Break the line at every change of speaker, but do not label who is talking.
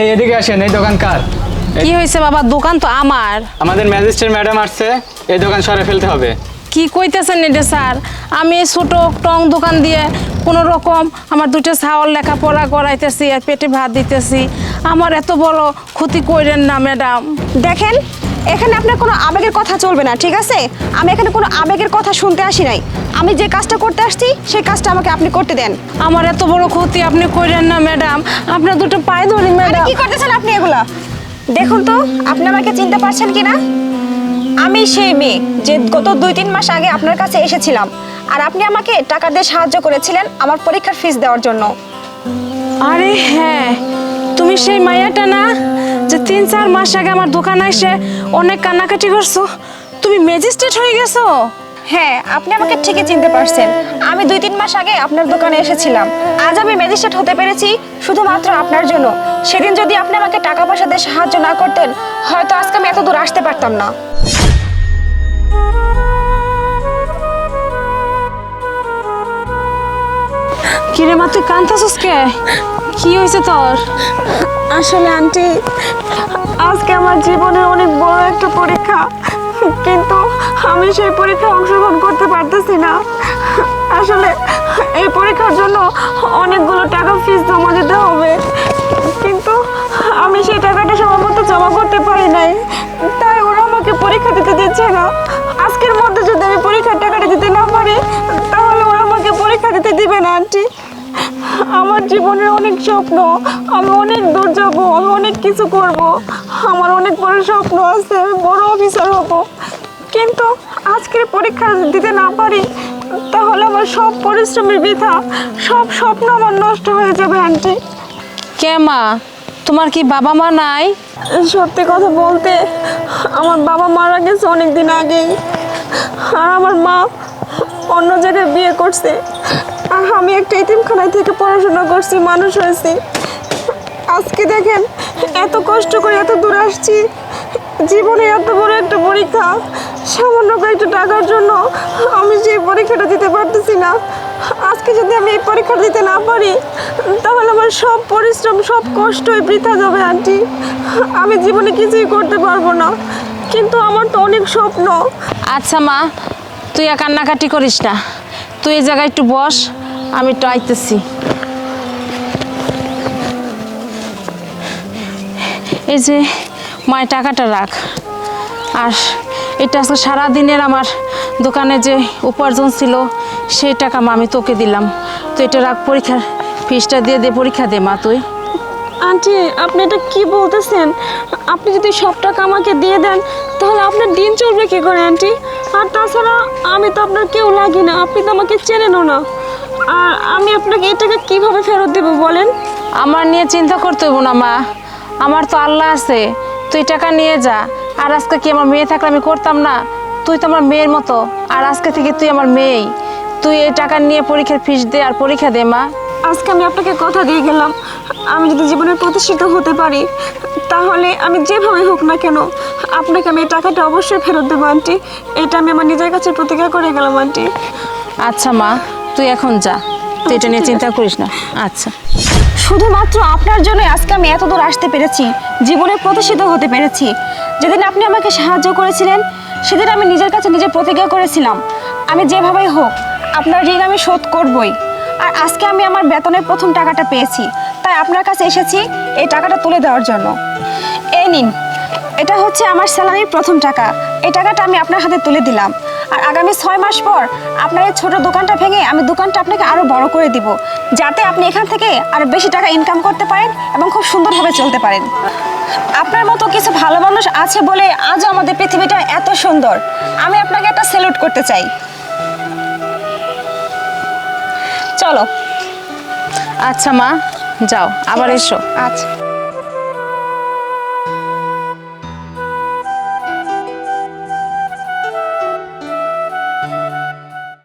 এই এদিকে আসেন এই দোকান কার?
কি হয়েছে বাবা? দোকান তো আমার।
আমাদের ম্যাজিস্ট্রেট ম্যাডাম আসছে এই দোকান সরে ফেলতে হবে।
কি কইতেছেন এটা স্যার? আমি এই ছোট টং দোকান দিয়ে কোনো রকম আমার দুটো ছাওয়াল লেখাপড়া করাইতেছি আর পেটে ভাত দিতেছি। আমার এত বড় ক্ষতি করেন না ম্যাডাম।
দেখেন এখানে আপনার কোনো আবেগের কথা চলবে না ঠিক আছে? আমি এখানে কোনো আবেগের কথা শুনতে আসি নাই। আমি যে কাজটা করতে আসছি সেই কাজটা আমাকে আপনি করতে দেন।
আমার এত বড় ক্ষতি আপনি করেন না ম্যাডাম। আপনার দুটো পায়ে ধরি ম্যাডাম।
কি করতেছেন আপনি এগুলা? দেখুন তো আপনি আমাকে চিনতে পারছেন কি না আমি সেই মেয়ে যে গত দুই তিন মাস আগে আপনার কাছে এসেছিলাম আর আপনি আমাকে টাকা দিয়ে সাহায্য করেছিলেন আমার পরীক্ষার ফিস দেওয়ার জন্য।
আরে হ্যাঁ তুমি সেই মায়াটা না যে তিন চার মাস আগে আমার দোকানে এসে অনেক কান্নাকাটি করছ? তুমি ম্যাজিস্ট্রেট হয়ে গেছো?
হ্যাঁ আপনি আমাকে ঠিকই চিনতে পারছেন। আমি দুই তিন মাস আগে আপনার দোকানে এসেছিলাম। আজ আমি ম্যাজিস্ট্রেট হতে পেরেছি শুধুমাত্র আপনার জন্য। সেদিন যদি আপনি আমাকে টাকা পয়সা দিয়ে সাহায্য না করতেন হয়তো আজকে আমি এত দূর আসতে পারতাম না।
কিরে মা তুই কান্তাছিস কে? কি হয়েছে তোর?
আসলে আন্টি, আজকে আমার জীবনের অনেক বড় একটা পরীক্ষা, কিন্তু আমি সেই পরীক্ষায় অংশগ্রহণ করতে পারতেছি না। আসলে এই পরীক্ষার জন্য অনেকগুলো টাকা ফিস জমা দিতে হবে, কিন্তু আমি সেই টাকাটা মতো জমা করতে পারি নাই। তাই ওরা আমাকে পরীক্ষা দিতে দিচ্ছে না। আজকের মধ্যে যদি আমি পরীক্ষার টাকাটা দিতে না পারি, তাহলে ওরা আমাকে পরীক্ষা দিতে দিবে না, আন্টি। আমার জীবনের স্বপ্ন। আমি অনেক দূর যাব আমি অনেক কিছু করব। আমার অনেক বড় স্বপ্ন আছে আমি বড় অফিসার হব। কিন্তু আজকের পরীক্ষা দিতে না পারি তাহলে আমার সব পরিশ্রমের বৃথা সব স্বপ্ন আমার নষ্ট হয়ে যাবে আন্টি।
কে মা? তোমার কি বাবা মা নাই?
সত্যি কথা বলতে আমার বাবা মারা গেছে অনেক দিন আগেই। আর আমার মা অন্য জায়গায় বিয়ে করছে। আমি একটা এতিমখানায় থেকে পড়াশোনা করছি, মানুষ হয়েছি। আজকে দেখেন, এত কষ্ট করে এত দূর আসছি, জীবনে এত বড় একটা পরীক্ষা, সামান্য কয়েকটা টাকার জন্য আমি যে পরীক্ষাটা দিতে পারতেছি না, আজকে যদি আমি এই পরীক্ষাটা দিতে না পারি, তাহলে আমার সব পরিশ্রম, সব কষ্টই বৃথা যাবে, আন্টি। আমি জীবনে কিছুই করতে পারব না, কিন্তু আমার তো অনেক স্বপ্ন।
আচ্ছা মা, তুই আর কান্নাকাটি করিস না। তুই এই জায়গায় একটু বস। আমি একটু আইতেছি এই যে, মায়ের টাকাটা রাখ। আর এটা আজকে সারাদিনের আমার দোকানে যে উপার্জন ছিল, সেই টাকা মা, আমি তোকে দিলাম। তো এটা রাখ, পরীক্ষার ফিসটা দিয়ে দে, পরীক্ষা দে মা তুই।
আন্টি, আপনি এটা কি বলতেছেন? আপনি যদি সব টাকা আমাকে দিয়ে দেন, তাহলে আপনার দিন চলবে কি করে, আন্টি? আর তাছাড়া আমি তো আপনার কেউ লাগি না, আপনি তো আমাকে চেনেনও না। আর আমি আপনাকে এই টাকা কীভাবে ফেরত দেবো বলেন?
আমার নিয়ে চিন্তা করতে হইব না মা। আমার তো আল্লাহ আছে। তুই টাকা নিয়ে যা। আর আজকে কি আমার মেয়ে থাকলে আমি করতাম না? তুই তো আমার মেয়ের মতো। আর আজকে থেকে তুই আমার মেয়েই। তুই এই টাকা নিয়ে পরীক্ষার ফিস দে আর পরীক্ষা দে মা।
আজকে আমি আপনাকে কথা দিয়ে গেলাম। আমি যদি জীবনে প্রতিষ্ঠিত হতে পারি তাহলে আমি যেভাবে হোক না কেন আপনাকে আমি এই টাকাটা অবশ্যই ফেরত দেবো আন্টি। এটা আমি আমার নিজের কাছে প্রতিজ্ঞা করে গেলাম আন্টি।
আচ্ছা মা। তুই এখন যা। তুই এটা নিয়ে চিন্তা করিস না। আচ্ছা।
শুধুমাত্র আপনার জন্য আজকে আমি এত দূর আসতে পেরেছি জীবনে প্রতিষ্ঠিত হতে পেরেছি। যেদিন আপনি আমাকে সাহায্য করেছিলেন সেদিন আমি নিজের কাছে নিজে প্রতিজ্ঞা করেছিলাম। আমি যেভাবেই হোক আপনার ঋণ আমি শোধ করবই। আর আজকে আমি আমার বেতনের প্রথম টাকাটা পেয়েছি। তাই আপনার কাছে এসেছি এই টাকাটা তুলে দেওয়ার জন্য। এই নিন এটা হচ্ছে আমার স্যালারির প্রথম টাকা। এই টাকাটা আমি আপনার হাতে তুলে দিলাম। আর আগামী ছয় মাস পর আপনার এই ছোট দোকানটা ভেঙে আমি দোকানটা আপনাকে আরও বড় করে দিব যাতে আপনি এখান থেকে আরও বেশি টাকা ইনকাম করতে পারেন এবং খুব সুন্দরভাবে চলতে পারেন। আপনার মতো কিছু ভালো মানুষ আছে বলে আজও আমাদের পৃথিবীটা এত সুন্দর। আমি আপনাকে একটা স্যালুট করতে চাই। চলো।
আচ্ছা মা যাও আবার এসো।
আচ্ছা।